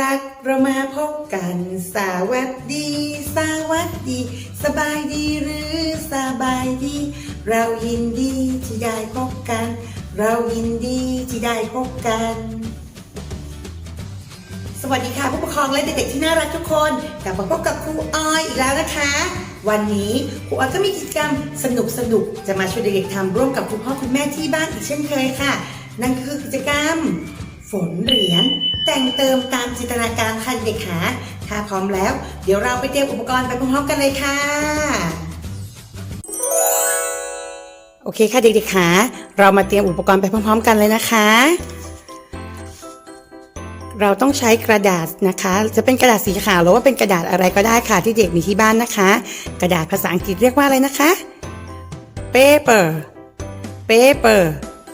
รักเรามาพบกัน สวัสดี สวัสดี สบายดีหรือสบายดี เรายินดีที่ได้พบกัน เรายินดีที่ได้พบกัน สวัสดีค่ะผู้ปกครองและเด็กๆที่น่ารักทุกคนกลับมาพบกับครูออยอีกแล้วนะคะ วันนี้ครูออยก็มีกิจกรรมสนุกๆจะมาชวนเด็กๆทำร่วมกับคุณพ่อคุณแม่ที่บ้านอีกเช่นเคยค่ะ นั่นคือกิจกรรม ฝนเหรียญ แต่งเติมตามจินตนาการค่ะเด็กๆค่ะถ้าพร้อมแล้ว เดี๋ยวเราไปเตรียมอุปกรณ์ไปพร้อมๆกันเลยค่ะโอเคค่ะเด็กๆค่ะเรามาเตรียมอุปกรณ์ไปพร้อม ๆ กันเลยนะคะ เราต้องใช้กระดาษนะคะ จะเป็นกระดาษสีขาวหรือว่าเป็นกระดาษอะไรก็ได้ค่ะที่เด็กมีที่บ้านนะคะ กระดาษภาษาอังกฤษเรียกว่าอะไรนะคะ paper paper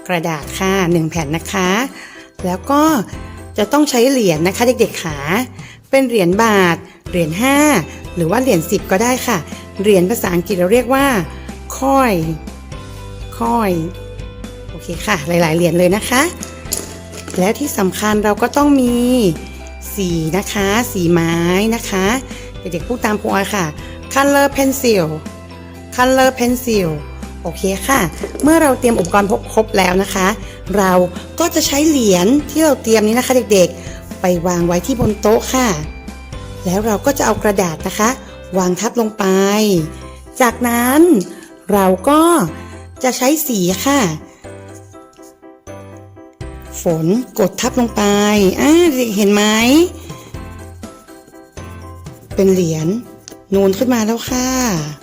กระดาษค่ะหนึ่งแผ่นนะคะ แล้วก็ จะต้องใช้เหรียญนะคะ เด็กๆขาเป็นเหรียญบาท เหรียญ5 หรือว่าเหรียญ10 ก็ได้ค่ะ เหรียญภาษาอังกฤษเราเรียกว่า coin coin โอเคค่ะ หลาย ๆ เหรียญเลยนะคะ แล้วที่สำคัญเราก็ต้องมีสีนะคะสีไม้นะคะ เด็กๆพูดตามครูออยค่ะ color pencil color pencil โอเคค่ะ เมื่อเราเตรียมอุปกรณ์ครบแล้วนะคะ เราก็จะใช้เหรียญที่เราเตรียมนี้นะคะเด็กๆ ไปวางไว้ที่บนโต๊ะค่ะ แล้วเราก็จะเอากระดาษนะคะ วางทับลงไป จากนั้นเราก็จะใช้สีค่ะ ฝนกดทับลงไปอ่าเด็กเห็นไหม เป็นเหรียญนูนขึ้นมาแล้วค่ะ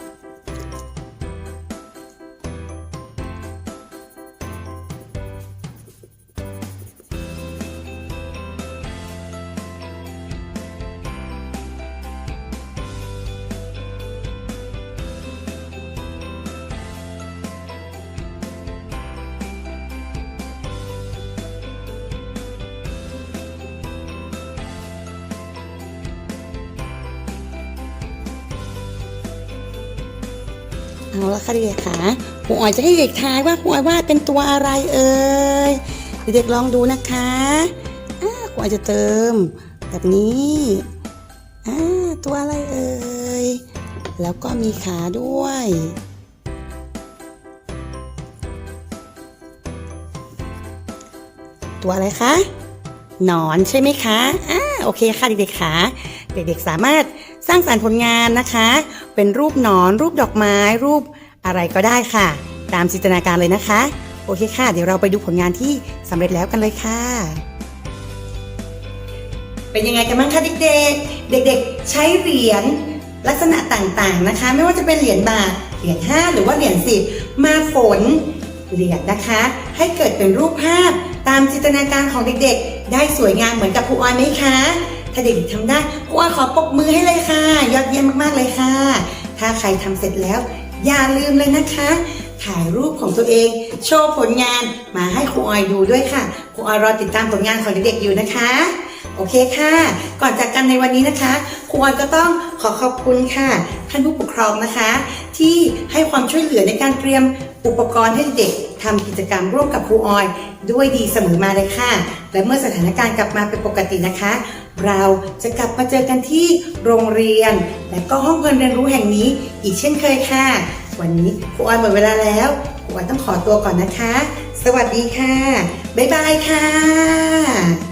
เอาละค่ะเด็กๆค่ะครูออยจะให้เด็กทายว่าครูออยวาดเป็นตัวอะไรเอ่ยเด็กๆลองดูนะคะอ่าครูออยจะเติม แบบนี้อ่าตัวอะไรเอ่ยแล้วก็มีขาด้วยตัวอะไรคะ หนอนใช่ไหมคะ อ่า โอเคค่ะเด็กๆค่ะ เด็กๆสามารถสร้างสรรค์ผลงานนะคะ เป็นรูปหนอน รูปดอกไม้ รูปอะไรก็ได้ค่ะ ตามจินตนาการเลยนะคะ โอเคค่ะ เดี๋ยวเราไปดูผลงานที่สำเร็จแล้วกันเลยค่ะ เป็นยังไงกันบ้างคะเด็กๆ เด็กๆ ใช้เหรียญลักษณะต่างๆนะคะ ไม่ว่าจะเป็นเหรียญบาท เหรียญ5หรือว่าเหรียญ10มาฝนเหรียญนะคะ ให้เกิดเป็นรูปภาพตามจินตนาการของเด็กๆ ได้สวยงามเหมือนกับครูออยไหมคะ ถ้าเด็กๆทำได้ครูออยขอปรบมือให้เลยค่ะ ยอดเยี่ยมมากๆเลยค่ะ ถ้าใครทำเสร็จแล้ว อย่าลืมเลยนะคะ ถ่ายรูปของตัวเอง โชว์ผลงานมาให้ครูออยดูด้วยค่ะครูออยรอติดตามผลงานของเด็กๆอยู่นะคะโอเคค่ะ ก่อนจากกันในวันนี้นะคะครูออยก็ต้องขอขอบคุณค่ะ ท่านผู้ปกครองนะคะ ที่ให้ความช่วยเหลือในการเตรียมอุปกรณ์ให้เด็ก ทำกิจกรรมร่วมกับครูออย ด้วยดีเสมอมาเลยค่ะ และเมื่อสถานการณ์กลับมาเป็นปกตินะคะ เราจะกลับมาเจอกันที่โรงเรียน และก็ห้องเรียนรู้แห่งนี้ อีกเช่นเคยค่ะ วันนี้ครูออยหมดเวลาแล้วครูออยต้องขอตัวก่อนนะคะ สวัสดีค่ะบ๊ายบายค่ะ